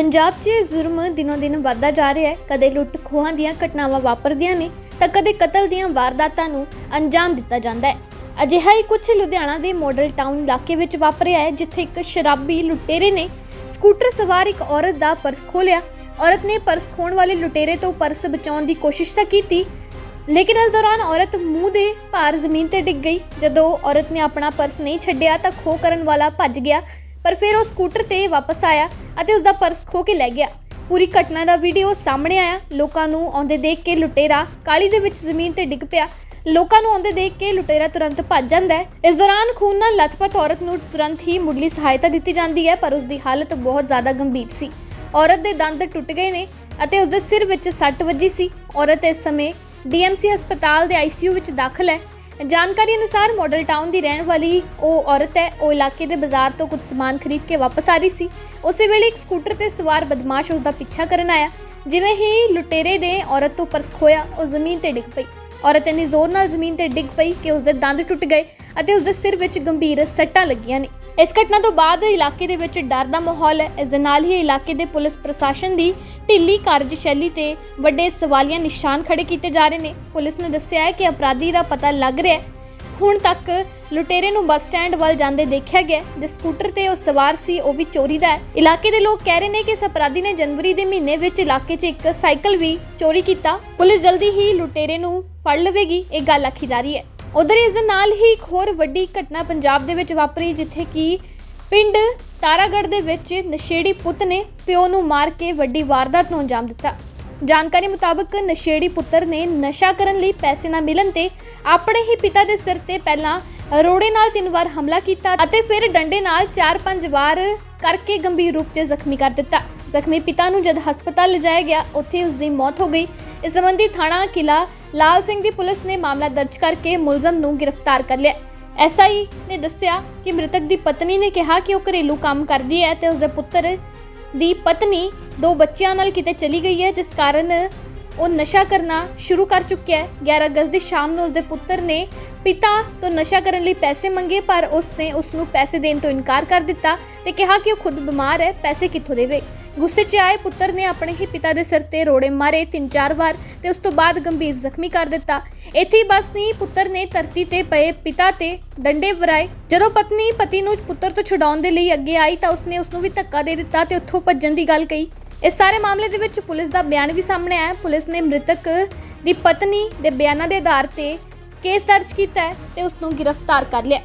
ਪੰਜਾਬ 'ਚ ਜੁਰਮ ਦਿਨੋ ਦਿਨ ਵੱਧਦਾ ਜਾ ਰਿਹਾ ਹੈ। ਕਦੇ ਲੁੱਟ ਖੋਹਾਂ ਦੀਆਂ ਘਟਨਾਵਾਂ ਵਾਪਰਦੀਆਂ ਨੇ ਤਾਂ ਕਦੇ ਕਤਲ ਦੀਆਂ ਵਾਰਦਾਤਾਂ ਨੂੰ ਅੰਜਾਮ ਦਿੱਤਾ ਜਾਂਦਾ ਹੈ। ਅਜਿਹਾ ਹੀ ਕੁਝ ਲੁਧਿਆਣਾ ਦੇ ਮਾਡਲ ਟਾਊਨ ਇਲਾਕੇ ਵਿੱਚ ਵਾਪਰਿਆ ਹੈ, ਜਿੱਥੇ ਇੱਕ ਸ਼ਰਾਬੀ ਲੁਟੇਰੇ ਨੇ ਸਕੂਟਰ ਸਵਾਰ ਇੱਕ ਔਰਤ ਦਾ ਪਰਸ ਖੋਲਿਆ। ਔਰਤ ਨੇ ਪਰਸ ਖੋਣ ਵਾਲੇ ਲੁਟੇਰੇ ਤੋਂ ਪਰਸ ਬਚਾਉਣ ਦੀ ਕੋਸ਼ਿਸ਼ ਤਾਂ ਕੀਤੀ, ਲੇਕਿਨ ਇਸ ਦੌਰਾਨ ਔਰਤ ਮੂੰਹ ਦੇ ਭਾਰ ਜ਼ਮੀਨ ਤੇ ਡਿੱਗ ਗਈ। ਜਦੋਂ ਔਰਤ ਨੇ ਆਪਣਾ ਪਰਸ ਨਹੀਂ ਛੱਡਿਆ ਤਾਂ ਖੋਹ ਕਰਨ ਵਾਲਾ ਭੱਜ ਗਿਆ। ਪਰ ਫਿਰ ਉਹ ਸਕੂਟਰ ਤੇ ਵਾਪਸ ਆਇਆ ਅਤੇ ਉਸ ਦਾ ਪਰਸ ਖੋ ਕੇ ਲੈ ਗਿਆ। ਪੂਰੀ ਘਟਨਾ ਦਾ ਵੀਡੀਓ ਸਾਹਮਣੇ ਆਇਆ। ਲੋਕਾਂ ਨੂੰ ਆਉਂਦੇ ਦੇਖ ਕੇ ਲੁਟੇਰਾ ਕਾਲੀ ਦੇ ਵਿੱਚ ਜ਼ਮੀਨ ਤੇ ਡਿੱਗ ਪਿਆ। ਲੋਕਾਂ ਨੂੰ ਆਉਂਦੇ ਦੇਖ ਕੇ ਲੁਟੇਰਾ ਤੁਰੰਤ ਭੱਜ ਜਾਂਦਾ ਹੈ। ਇਸ ਦੌਰਾਨ ਖੂਨ ਨਾਲ ਲਥਪਥ ਔਰਤ ਨੂੰ ਤੁਰੰਤ ਹੀ ਮੁੱਢਲੀ ਸਹਾਇਤਾ ਦਿੱਤੀ ਜਾਂਦੀ ਹੈ, ਪਰ ਉਸ ਦੀ ਹਾਲਤ ਬਹੁਤ ਜ਼ਿਆਦਾ ਗੰਭੀਰ ਸੀ। ਔਰਤ ਦੇ ਦੰਦ ਟੁੱਟ ਗਏ ਨੇ ਅਤੇ ਉਸ ਦੇ ਸਿਰ ਵਿੱਚ ਸੱਟ ਵੱਜੀ ਸੀ। ਔਰਤ ਇਸ ਸਮੇਂ ਡੀਐਮਸੀ ਹਸਪਤਾਲ ਦੇ ਆਈਸੀਯੂ ਵਿੱਚ ਦਾਖਲ ਹੈ। ਜਾਣਕਾਰੀ ਅਨੁਸਾਰ ਮਾਡਲ ਟਾਊਨ ਦੀ ਰਹਿਣ ਵਾਲੀ ਉਹ ਔਰਤ ਹੈ। ਉਹ ਇਲਾਕੇ ਦੇ ਬਾਜ਼ਾਰ ਤੋਂ ਕੁਝ ਸਮਾਨ ਖਰੀਦ ਕੇ ਵਾਪਸ ਆ ਰਹੀ ਸੀ। ਉਸੇ ਵੇਲੇ ਇੱਕ ਸਕੂਟਰ ਤੇ ਸਵਾਰ ਬਦਮਾਸ਼ ਉਸ ਦਾ ਪਿੱਛਾ ਕਰਨ ਆਇਆ। ਜਿਵੇਂ ਹੀ ਲੁਟੇਰੇ ਨੇ ਔਰਤ ਤੋਂ ਪਰਸ ਖੋਇਆ ਉਹ ਜ਼ਮੀਨ ਤੇ ਡਿੱਗ ਪਈ। ਔਰਤ ਇੰਨੀ ਜ਼ੋਰ ਨਾਲ ਜ਼ਮੀਨ ਤੇ ਡਿੱਗ ਪਈ ਕਿ ਉਸ ਦੇ ਦੰਦ ਟੁੱਟ ਗਏ ਅਤੇ ਉਸ ਦੇ ਸਿਰ ਵਿੱਚ ਗੰਭੀਰ ਸੱਟਾਂ ਲੱਗੀਆਂ ਨੇ। ਇਸ ਘਟਨਾ ਤੋਂ ਬਾਅਦ ਇਲਾਕੇ ਦੇ ਵਿੱਚ ਡਰ ਦਾ ਮਾਹੌਲ ਹੈ। ਇਸ ਦੇ ਨਾਲ ਹੀ ਇਲਾਕੇ ਦੇ ਪੁਲਿਸ ਪ੍ਰਸ਼ਾਸਨ ਦੀ ਢਿੱਲੀ ਕਾਰਜਸ਼ੈਲੀ ਤੇ ਵੱਡੇ ਸਵਾਲੀਆ ਨਿਸ਼ਾਨ ਖੜੇ ਕੀਤੇ ਜਾ ਰਹੇ ਨੇ। ਪੁਲਿਸ ਨੇ ਦੱਸਿਆ ਹੈ ਕਿ ਅਪਰਾਧੀ ਦਾ ਪਤਾ ਲੱਗ ਰਿਹਾ ਹੈ ਹੁਣ ਤੱਕ ਲੁਟੇਰੇ ਨੂੰ ਬੱਸ ਸਟੈਂਡ ਵੱਲ ਜਾਂਦੇ ਦੇਖਿਆ ਗਿਆ ਹੈ। ਜਿਸ ਸਕੂਟਰ ਤੇ ਉਹ ਸਵਾਰ ਸੀ, ਉਹ ਵੀ ਚੋਰੀ ਦਾ ਹੈ। ਇਲਾਕੇ ਦੇ ਲੋਕ ਕਹਿ ਰਹੇ ਨੇ ਕਿ ਇਸ ਅਪਰਾਧੀ ਨੇ ਜਨਵਰੀ ਦੇ ਮਹੀਨੇ ਵਿੱਚ ਇਲਾਕੇ 'ਚ ਇੱਕ ਸਾਈਕਲ ਵੀ ਚੋਰੀ ਕੀਤਾ। ਪੁਲਿਸ ਜਲਦੀ ਹੀ ਲੁਟੇਰੇ ਨੂੰ ਫੜ ਲਵੇਗੀ, ਇਹ ਗੱਲ ਆਖੀ ਜਾ ਰਹੀ ਹੈ। ਉਧਰ ਇਸ ਦੇ ਨਾਲ ਹੀ ਇੱਕ ਹੋਰ ਵੱਡੀ ਘਟਨਾ ਪੰਜਾਬ ਦੇ ਵਿੱਚ ਵਾਪਰੀ, ਜਿੱਥੇ ਕਿ ਪਿੰਡ ਤਾਰਾਗੜ੍ਹ ਦੇ ਵਿੱਚ ਨਸ਼ੇੜੀ ਪੁੱਤ ਨੇ ਪਿਓ ਨੂੰ ਮਾਰ ਕੇ ਵੱਡੀ ਵਾਰਦਾਤ ਨੂੰ ਅੰਜਾਮ ਦਿੱਤਾ। ਜਾਣਕਾਰੀ ਮੁਤਾਬਕ ਨਸ਼ੇੜੀ ਪੁੱਤਰ ਨੇ ਨਸ਼ਾ ਕਰਨ ਲਈ ਪੈਸੇ ਨਾ ਮਿਲਣ ਤੇ ਆਪਣੇ ਹੀ ਪਿਤਾ ਦੇ ਸਿਰ ਤੇ ਪਹਿਲਾਂ ਰੋੜੇ ਨਾਲ ਤਿੰਨ ਵਾਰ ਹਮਲਾ ਕੀਤਾ ਅਤੇ ਫਿਰ ਡੰਡੇ ਨਾਲ 4-5 ਵਾਰ ਕਰਕੇ ਗੰਭੀਰ ਰੂਪ 'ਚ ਜ਼ਖਮੀ ਕਰ ਦਿੱਤਾ। ਜ਼ਖਮੀ ਪਿਤਾ ਨੂੰ ਜਦ ਹਸਪਤਾਲ ਲਿਜਾਇਆ ਗਿਆ, ਉੱਥੇ ਉਸ ਦੀ ਮੌਤ ਹੋ ਗਈ। ਇਸ ਸੰਬੰਧੀ ਥਾਣਾ ਕਿਲਾ ਲਾਲ ਸਿੰਘ ਦੀ ਪੁਲਿਸ ਨੇ ਮਾਮਲਾ ਦਰਜ ਕਰਕੇ ਮੁਲਜ਼ਮ ਨੂੰ ਗ੍ਰਿਫਤਾਰ ਕਰ ਲਿਆ। ਐਸਆਈ ਨੇ ਦੱਸਿਆ ਕਿ ਮ੍ਰਿਤਕ ਦੀ ਪਤਨੀ ਨੇ ਕਿਹਾ ਕਿ ਉਹ ਘਰੇਲੂ ਕੰਮ ਕਰਦੀ ਹੈ ਤੇ ਉਸਦੇ ਪੁੱਤਰ ਦੀ ਪਤਨੀ ਦੋ ਬੱਚਿਆਂ ਨਾਲ ਕਿਤੇ ਚਲੀ ਗਈ ਹੈ ਜਿਸ ਕਾਰਨ ਉਹ ਨਸ਼ਾ ਕਰਨਾ ਸ਼ੁਰੂ ਕਰ ਚੁੱਕਿਆ ਹੈ। 11 ਅਗਸਤ ਦੀ ਸ਼ਾਮ ਨੂੰ ਉਸਦੇ ਪੁੱਤਰ ਨੇ ਪਿਤਾ ਤੋਂ ਨਸ਼ਾ ਕਰਨ ਲਈ ਪੈਸੇ ਮੰਗੇ, ਪਰ ਉਸਨੇ ਉਸ ਨੂੰ ਪੈਸੇ ਦੇਣ ਤੋਂ ਇਨਕਾਰ ਕਰ ਦਿੱਤਾ ਤੇ ਕਿਹਾ ਕਿ ਉਹ ਖੁਦ ਬਿਮਾਰ ਹੈ, ਪੈਸੇ ਕਿੱਥੋਂ ਦੇਵੇ? ਗੁੱਸੇ 'ਚ ਆਏ ਪੁੱਤਰ ਨੇ ਆਪਣੇ ਹੀ ਪਿਤਾ ਦੇ ਸਿਰ ਤੇ ਰੋੜੇ ਮਾਰੇ ਤਿੰਨ ਚਾਰ ਵਾਰ ਤੇ ਉਸ ਤੋਂ ਬਾਅਦ ਗੰਭੀਰ ਜ਼ਖਮੀ ਕਰ ਦਿੱਤਾ। ਇੱਥੇ ਹੀ ਬਸ ਨਹੀਂ ਪੁੱਤਰ ਨੇ ਧਰਤੀ ਤੇ ਪਏ ਪਿਤਾ ਤੇ ਡੰਡੇ ਵਰਾਏ। ਜਦੋਂ ਪਤਨੀ ਪਤੀ ਨੂੰ ਪੁੱਤਰ ਤੋਂ ਛੁਡਾਉਣ ਦੇ ਲਈ ਅੱਗੇ ਆਈ ਤਾਂ ਉਸਨੇ ਉਸ ਨੂੰ ਵੀ ਧੱਕਾ ਦੇ ਦਿੱਤਾ ਤੇ ਉੱਥੋਂ ਭੱਜਣ ਦੀ ਗੱਲ ਕਹੀ। ਇਸ ਸਾਰੇ ਮਾਮਲੇ ਦੇ ਵਿੱਚ ਪੁਲਿਸ ਦਾ ਬਿਆਨ ਵੀ ਸਾਹਮਣੇ ਆਇਆ ਹੈ। ਪੁਲਿਸ ਨੇ ਮ੍ਰਿਤਕ ਦੀ ਪਤਨੀ ਦੇ ਬਿਆਨਾਂ ਦੇ ਆਧਾਰ ਤੇ ਕੇਸ ਦਰਜ ਕੀਤਾ ਹੈ ਤੇ ਉਸ ਨੂੰ ਗ੍ਰਿਫਤਾਰ ਕਰ ਲਿਆ